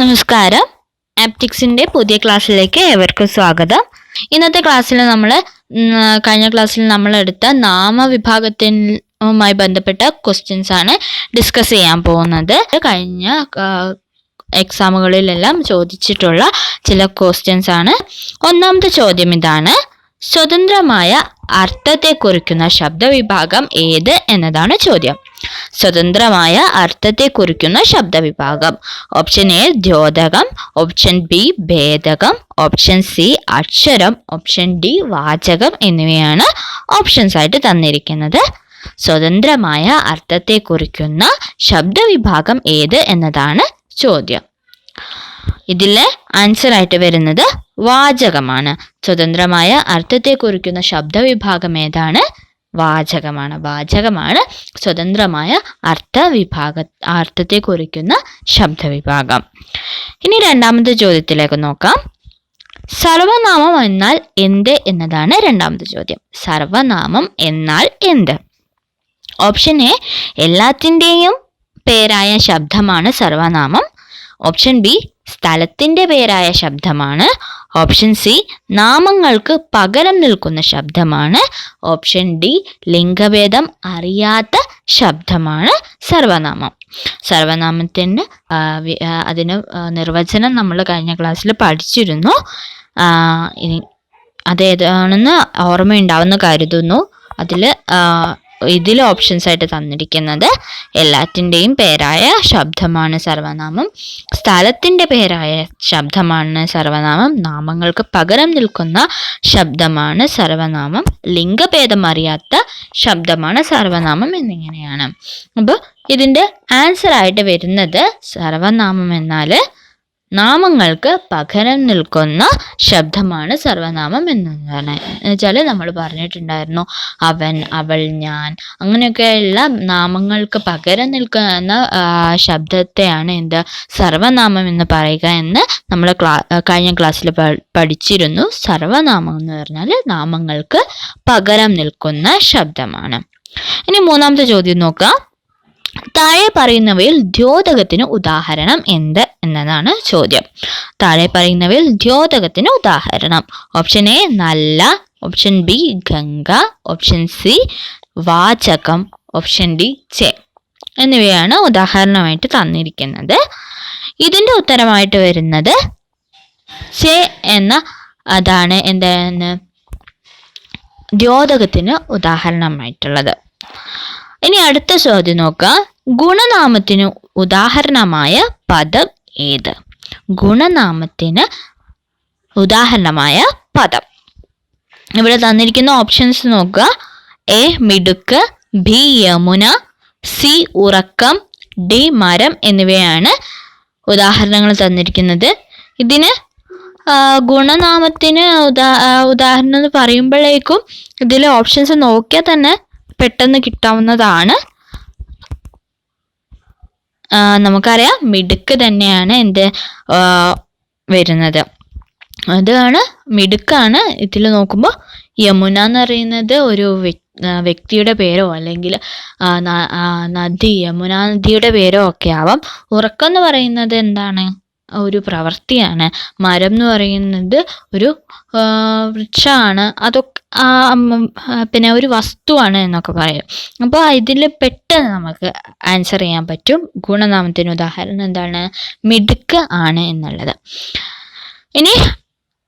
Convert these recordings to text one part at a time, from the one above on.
നമസ്കാരം. ആപ്റ്റിക്സിന്റെ പുതിയ ക്ലാസ്സിലേക്ക് ഏവർക്കും സ്വാഗതം. ഇന്നത്തെ ക്ലാസ്സിൽ നമ്മൾ കഴിഞ്ഞ ക്ലാസ്സിൽ നമ്മൾ എടുത്ത നാമവിഭാഗത്തിനുമായി ബന്ധപ്പെട്ട ക്വസ്റ്റ്യൻസ് ആണ് ഡിസ്കസ് ചെയ്യാൻ പോകുന്നത്. കഴിഞ്ഞ എക്സാമുകളിലെല്ലാം ചോദിച്ചിട്ടുള്ള ചില ക്വസ്റ്റ്യൻസ് ആണ്. ഒന്നാമത്തെ ചോദ്യം ഇതാണ്. സ്വതന്ത്രമായ അർത്ഥത്തെ കുറിക്കുന്ന ശബ്ദവിഭാഗം ഏത് എന്നതാണ് ചോദ്യം. സ്വതന്ത്രമായ അർത്ഥത്തെ കുറിക്കുന്ന ശബ്ദവിഭാഗം. ഓപ്ഷൻ എ ദ്യോതകം. ഓപ്ഷൻ ബി ഭേദകം. ഓപ്ഷൻ സി അക്ഷരം. ഓപ്ഷൻ ഡി വാചകം എന്നിവയാണ് ഓപ്ഷൻസ് ആയിട്ട് തന്നിരിക്കുന്നത്. സ്വതന്ത്രമായ അർത്ഥത്തെ കുറിക്കുന്ന ശബ്ദവിഭാഗം ഏത് എന്നതാണ് ചോദ്യം. ഇതിലെ ആൻസർ ആയിട്ട് വരുന്നത് വാചകമാണ്. സ്വതന്ത്രമായ അർത്ഥത്തെ കുറിക്കുന്ന ശബ്ദവിഭാഗം ഏതാണ് വാചകമാണ്. വാചകമാണ് സ്വതന്ത്രമായ അർത്ഥവിഭാഗ അർത്ഥത്തെ കുറിക്കുന്ന ശബ്ദവിഭാഗം. ഇനി രണ്ടാമത്തെ ചോദ്യത്തിലേക്ക് നോക്കാം. സർവനാമം എന്നാൽ എന്ത് എന്നതാണ് രണ്ടാമത്തെ ചോദ്യം. സർവനാമം എന്നാൽ എന്ത്? ഓപ്ഷൻ എ എല്ലാത്തിന്റെയും പേരായ ശബ്ദമാണ് സർവനാമം. ഓപ്ഷൻ ബി സ്ഥലത്തിന്റെ പേരായ ശബ്ദമാണ്. ഓപ്ഷൻ സി നാമങ്ങൾക്ക് പകരം നിൽക്കുന്ന ശബ്ദമാണ്. ഓപ്ഷൻ ഡി ലിംഗഭേദം അറിയാത്ത ശബ്ദമാണ് സർവനാമം. സർവനാമത്തിന്റെ അതിന് നിർവചനം നമ്മൾ കഴിഞ്ഞ ക്ലാസ്സിൽ പഠിച്ചിരുന്നു. അതേതാണെന്ന് ഓർമ്മയുണ്ടാവുന്ന കരുതുന്നു. അതിൽ ഇതിൽ ഓപ്ഷൻസ് ആയിട്ട് തന്നിരിക്കുന്നത് എല്ലാറ്റിന്റെയും പേരായ ശബ്ദമാണ് സർവനാമം സ്ഥലത്തിന്റെ പേരായ ശബ്ദമാണ് സർവനാമം നാമങ്ങൾക്ക് പകരം നിൽക്കുന്ന ശബ്ദമാണ് സർവനാമം ലിംഗഭേദം അറിയാത്ത ശബ്ദമാണ് സർവനാമം എന്നിങ്ങനെയാണ്. അപ്പോൾ ഇതിന്റെ ആൻസർ ആയിട്ട് വരുന്നത് സർവനാമം എന്നാൽ നാമങ്ങൾക്ക് പകരം നിൽക്കുന്ന ശബ്ദമാണ് സർവനാമം എന്നതാണ് എന്നുവെച്ചാൽ നമ്മൾ പറഞ്ഞിട്ടുണ്ടായിരുന്നു. അവൻ അവൾ ഞാൻ അങ്ങനെയൊക്കെയുള്ള നാമങ്ങൾക്ക് പകരം നിൽക്കുന്ന ശബ്ദത്തെയാണ് എന്ത് സർവനാമം എന്ന് പറയുക എന്ന് നമ്മൾ ക്ലാ കഴിഞ്ഞ ക്ലാസ്സിൽ പഠിച്ചിരുന്നു. സർവനാമം എന്ന് പറഞ്ഞാൽ നാമങ്ങൾക്ക് പകരം നിൽക്കുന്ന ശബ്ദമാണ്. ഇനി മൂന്നാമത്തെ ചോദ്യം നോക്കാം. താഴെ പറയുന്നവയിൽ ദ്യോതകത്തിന് ഉദാഹരണം എന്ത്? എന്നതാണ് ചോദ്യം. താഴെ പറയുന്നവയിൽ ദ്യോതകത്തിന് ഉദാഹരണം. ഓപ്ഷൻ എ നല്ല. Option B Ganga. Option C വാചകം. ഓപ്ഷൻ ഡി ചെ. എന്നിവയാണ് ഉദാഹരണമായിട്ട് തന്നിരിക്കുന്നത്. ഇതിന്റെ ഉത്തരമായിട്ട് വരുന്നത് ചെ എന്ന അതാണ് എന്താണ്? ദ്യോതകത്തിന് ഉദാഹരണമായിട്ടുള്ളത്. ഇനി അടുത്ത ചോദ്യം നോക്കുക ഗുണനാമത്തിന് ഉദാഹരണമായ പദം ഏത്? ഗുണനാമത്തിന് ഉദാഹരണമായ പദം. ഇവിടെ തന്നിരിക്കുന്ന ഓപ്ഷൻസ് നോക്കുക. എ മിടുക്ക് ബി യമുന സി ഉറക്കം ഡി മരം എന്നിവയാണ് ഉദാഹരണങ്ങൾ തന്നിരിക്കുന്നത്. ഇതിന് ഗുണനാമത്തിന് ഉദാ ഉദാഹരണം എന്ന് പറയുമ്പോഴേക്കും ഇതിലെ ഓപ്ഷൻസ് നോക്കിയാൽ തന്നെ പെട്ടെന്ന് കിട്ടാവുന്നതാണ്. നമുക്കറിയാം മിടുക്ക് തന്നെയാണ് എന്ത് വരുന്നത്. അതാണ് മിടുക്കാണ്. ഇതിൽ നോക്കുമ്പോൾ യമുന എന്ന് പറയുന്നത് ഒരു വ്യക്തിയുടെ പേരോ അല്ലെങ്കിൽ നദി യമുന നദിയുടെ പേരോ ഒക്കെ ആവാം. ഉറക്കം എന്ന് പറയുന്നത് എന്താണ്? ഒരു പ്രവൃത്തിയാണ്. മരം എന്ന് പറയുന്നത് ഒരു വൃക്ഷമാണ്. അതൊക്കെ പിന്നെ ഒരു വസ്തുവാണ് എന്നൊക്കെ പറയും. അപ്പോൾ ഇതിൽ പെട്ടെന്ന് നമുക്ക് ആൻസർ ചെയ്യാൻ പറ്റും. ഗുണനാമത്തിന് ഉദാഹരണം എന്താണ്? മിടുക്ക് ആണ് എന്നുള്ളത്. ഇനി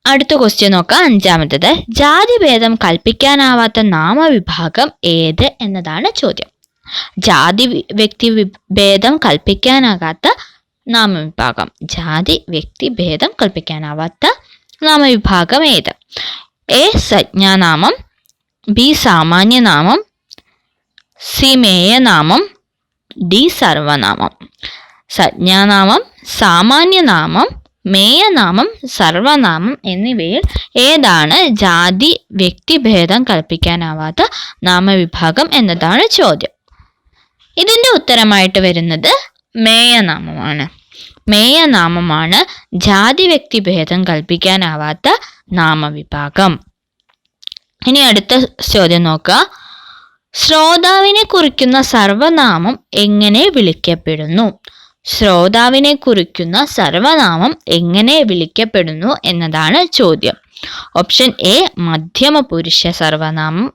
അടുത്ത ക്വസ്റ്റ്യൻ നോക്കാം. അഞ്ചാമത്തത് ജാതിഭേദം കൽപ്പിക്കാനാവാത്ത നാമവിഭാഗം ഏത് എന്നതാണ് ചോദ്യം. ജാതി വ്യക്തി ഭേദം കൽപ്പിക്കാനാകാത്ത നാമവിഭാഗം. ജാതി വ്യക്തി ഭേദം കൽപ്പിക്കാനാവാത്ത നാമവിഭാഗം ഏത്? എ സംജ്ഞാനാമം ബി സാമാന്യനാമം സി മേയനാമം ഡി സർവനാമം. സംജ്ഞാനാമം സാമാന്യനാമം മേയനാമം സർവനാമം എന്നിവയിൽ ഏതാണ് ജാതി വ്യക്തിഭേദം കൽപ്പിക്കാനാവാത്ത നാമവിഭാഗം എന്നതാണ് ചോദ്യം. ഇതിന്റെ ഉത്തരമായിട്ട് വരുന്നത് മേയനാമമാണ്. മേയനാമമാണ് ജാതി വ്യക്തിഭേദം കൽപ്പിക്കാനാവാത്ത നാമവിഭാഗം. ഇനി അടുത്ത ചോദ്യം നോക്കുക. ശ്രോതാവിനെ കുറിക്കുന്ന സർവനാമം എങ്ങനെ വിളിക്കപ്പെടുന്നു? ശ്രോതാവിനെ കുറിക്കുന്ന സർവനാമം എങ്ങനെ വിളിക്കപ്പെടുന്നു എന്നതാണ് ചോദ്യം. ഓപ്ഷൻ എ മധ്യമ പുരുഷ സർവനാമം.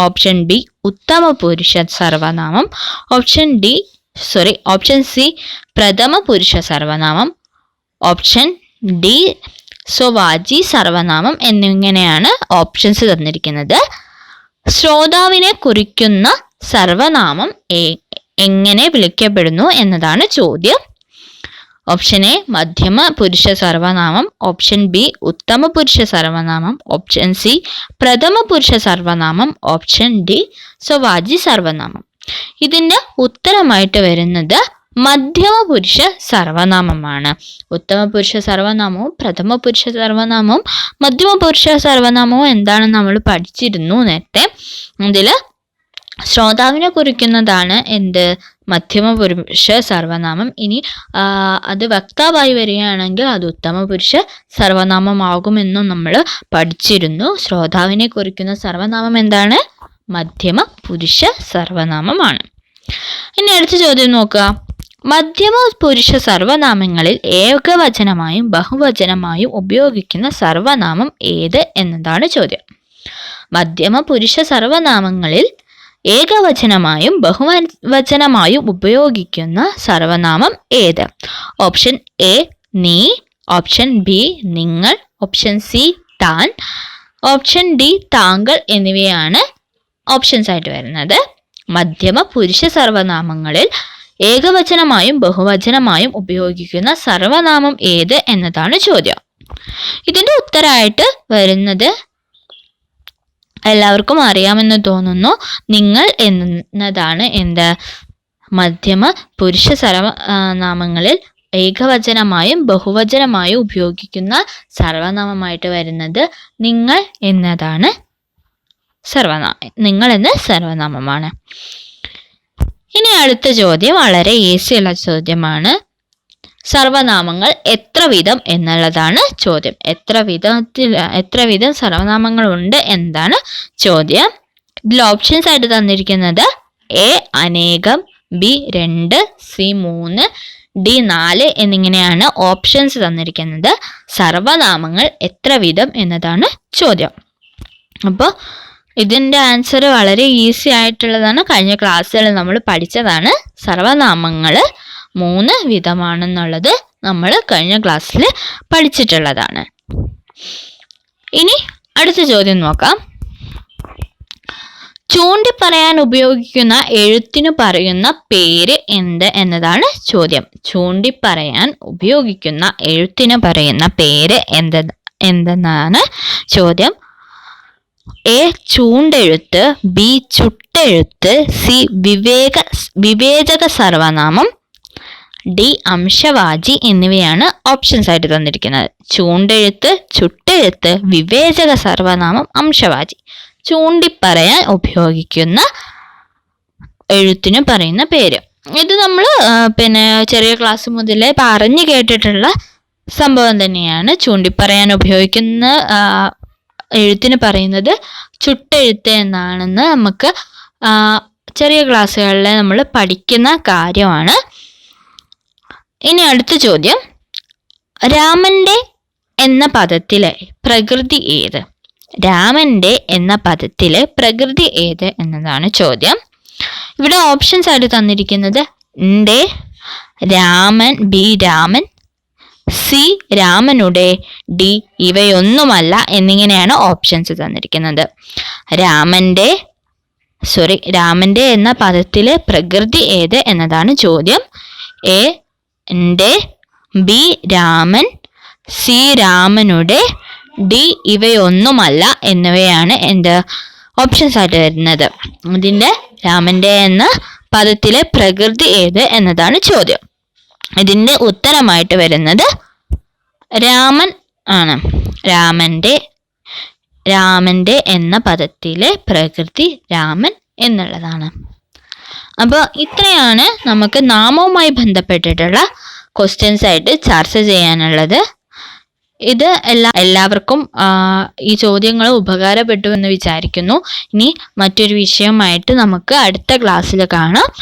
ഓപ്ഷൻ ബി ഉത്തമ പുരുഷ സർവനാമം. Option D sorry option C പ്രഥമ പുരുഷ സർവനാമം. ഓപ്ഷൻ ഡി സ്വവാജി സർവനാമം എന്നിങ്ങനെയാണ് ഓപ്ഷൻസ് തന്നിരിക്കുന്നത്. ശ്രോതാവിനെ കുറിക്കുന്ന സർവനാമം എങ്ങനെ വിളിക്കപ്പെടുന്നു എന്നതാണ് ചോദ്യം. ഓപ്ഷൻ എ മധ്യമ പുരുഷ സർവനാമം. ഓപ്ഷൻ ബി ഉത്തമ പുരുഷ സർവനാമം. ഓപ്ഷൻ സി പ്രഥമ പുരുഷ സർവനാമം. Option D സ്വവാജി സർവനാമം. ഇതിന്റെ ഉത്തരമായിട്ട് വരുന്നത് മധ്യമ പുരുഷ സർവനാമമാണ്. ഉത്തമ പുരുഷ സർവനാമവും പ്രഥമ പുരുഷ സർവനാമവും മധ്യമ പുരുഷ സർവനാമവും എന്താണ് നമ്മൾ പഠിച്ചിരുന്നു നേരത്തെ? അതിൽ ശ്രോതാവിനെ കുറിക്കുന്നതാണ് എന്ത്? മധ്യമ പുരുഷ സർവനാമം. ഇനി അത് വക്താവായി വരികയാണെങ്കിൽ അത് ഉത്തമ പുരുഷ സർവനാമമാകുമെന്നും നമ്മൾ പഠിച്ചിരുന്നു. ശ്രോതാവിനെ കുറിക്കുന്ന സർവനാമം എന്താണ്? മധ്യമ പുരുഷ സർവനാമമാണ്. ഇനി അടുത്ത ചോദ്യം നോക്കുക. മധ്യമ പുരുഷ സർവനാമങ്ങളിൽ ഏകവചനമായും ബഹുവചനമായും ഉപയോഗിക്കുന്ന സർവനാമം ഏത് എന്നതാണ് ചോദ്യം. മധ്യമ പുരുഷ സർവനാമങ്ങളിൽ ഏകവചനമായും ബഹുവചനമായും ഉപയോഗിക്കുന്ന സർവനാമം ഏത്? ഓപ്ഷൻ എ നീ. ഓപ്ഷൻ ബി നിങ്ങൾ. ഓപ്ഷൻ സി താൻ. ഓപ്ഷൻ ഡി താങ്കൾ എന്നിവയാണ് ഓപ്ഷൻസ് ആയിട്ട് വരുന്നത്. മധ്യമ പുരുഷ സർവനാമങ്ങളിൽ ഏകവചനമായും ബഹുവചനമായും ഉപയോഗിക്കുന്ന സർവനാമം ഏത് എന്നതാണ് ചോദ്യം. ഇതിന്റെ ഉത്തരമായിട്ട് വരുന്നത് എല്ലാവർക്കും അറിയാമെന്ന് തോന്നുന്നു. നിങ്ങൾ എന്നതാണ് എന്ത്? മധ്യമ പുരുഷ സർവനാമങ്ങളിൽ ഏകവചനമായും ബഹുവചനമായും ഉപയോഗിക്കുന്ന സർവനാമമായിട്ട് വരുന്നത് നിങ്ങൾ എന്നതാണ് സർവനാമം നിങ്ങൾ എന്ന സർവനാമമാണ്. ഇനി അടുത്ത ചോദ്യം വളരെ ഈസി ഉള്ള ചോദ്യമാണ്. സർവനാമങ്ങൾ എത്ര വിധം എന്നുള്ളതാണ് ചോദ്യം. എത്ര വിധത്തിൽ എത്ര വിധം സർവനാമങ്ങൾ ഉണ്ട് എന്താണ് ചോദ്യം. ഇതിൽ ഓപ്ഷൻസ് ആയിട്ട് തന്നിരിക്കുന്നത് എ അനേകം ബി രണ്ട് സി മൂന്ന് ഡി നാല് എന്നിങ്ങനെയാണ് ഓപ്ഷൻസ് തന്നിരിക്കുന്നത്. സർവനാമങ്ങൾ എത്ര വിധം എന്നതാണ് ചോദ്യം. അപ്പോൾ ഇതിന്റെ ആൻസർ വളരെ ഈസി ആയിട്ടുള്ളതാണ്. കഴിഞ്ഞ ക്ലാസ്സുകളിൽ നമ്മൾ പഠിച്ചതാണ് സർവനാമങ്ങൾ മൂന്ന് വിധമാണെന്നുള്ളത് നമ്മൾ കഴിഞ്ഞ ക്ലാസ്സിൽ പഠിച്ചിട്ടുള്ളതാണ്. ഇനി അടുത്ത ചോദ്യം നോക്കാം. ചൂണ്ടി പറയാൻ ഉപയോഗിക്കുന്ന എഴുത്തിന് പറയുന്ന പേര് എന്ത് എന്നതാണ് ചോദ്യം. ചൂണ്ടി പറയാൻ ഉപയോഗിക്കുന്ന എഴുത്തിന് പറയുന്ന പേര് എന്ത് എന്തെന്നാണ് ചോദ്യം. എ ചൂണ്ടെഴുത്ത് ബി ചുട്ടെഴുത്ത് സി വിവേക വിവേചക സർവനാമം ഡി അംശവാജി എന്നിവയാണ് ഓപ്ഷൻസ് ആയിട്ട് തന്നിരിക്കുന്നത്. ചൂണ്ടെഴുത്ത് ചുട്ടെഴുത്ത് വിവേചക സർവനാമം അംശവാചി. ചൂണ്ടിപ്പറയാൻ ഉപയോഗിക്കുന്ന എഴുത്തിന് പറയുന്ന പേര്. ഇത് നമ്മൾ പിന്നെ ചെറിയ ക്ലാസ് മുതലേ പറഞ്ഞു കേട്ടിട്ടുള്ള സംഭവം തന്നെയാണ് ചൂണ്ടിപ്പറയാൻ ഉപയോഗിക്കുന്ന എഴുത്തിന് പറയുന്നത് ചുട്ടെഴുത്ത് എന്നാണെന്ന് നമുക്ക് ചെറിയ ക്ലാസ്സുകളിൽ നമ്മൾ പഠിക്കുന്ന കാര്യമാണ്. ഇനി അടുത്ത ചോദ്യം. രാമന്റെ എന്ന പദത്തിലെ പ്രകൃതി ഏത്? രാമന്റെ എന്ന പദത്തിലെ പ്രകൃതി ഏത് എന്നതാണ് ചോദ്യം. ഇവിടെ ഓപ്ഷൻസ് ആയിട്ട് തന്നിരിക്കുന്നത് എന്റെ രാമൻ ബി രാമൻ സി രാമനുടെ ഡി ഇവയൊന്നുമല്ല എന്നിങ്ങനെയാണ് ഓപ്ഷൻസ് തന്നിരിക്കുന്നത്. രാമന്റെ സോറി രാമന്റെ എന്ന പദത്തിലെ പ്രകൃതി ഏത് എന്നതാണ് ചോദ്യം. എ എന്റെ ബി രാമൻ സി രാമനുടെ ഡി ഇവയൊന്നുമല്ല എന്നിവയാണ് എന്റെ ഓപ്ഷൻസ് ആയിട്ട് വരുന്നത്. ഇതിന്റെ രാമന്റെ എന്ന പദത്തിലെ പ്രകൃതി ഏത് എന്നതാണ് ചോദ്യം. ഇതിന്റെ ഉത്തരമായിട്ട് വരുന്നത് രാമൻ ആണ്. രാമന്റെ രാമന്റെ എന്ന പദത്തിലെ പ്രകൃതി രാമൻ എന്നുള്ളതാണ്. അപ്പോൾ ഇത്രയാണ് നമുക്ക് നാമവുമായി ബന്ധപ്പെട്ടിട്ടുള്ള ക്വസ്റ്റ്യൻസ് ആയിട്ട് ചർച്ച ചെയ്യാനുള്ളത്. ഇത് എല്ലാ എല്ലാവർക്കും ഈ ചോദ്യങ്ങൾ ഉപകാരപ്പെട്ടു എന്ന് വിചാരിക്കുന്നു. ഇനി മറ്റൊരു വിഷയമായിട്ട് നമുക്ക് അടുത്ത ക്ലാസ്സിൽ കാണാം.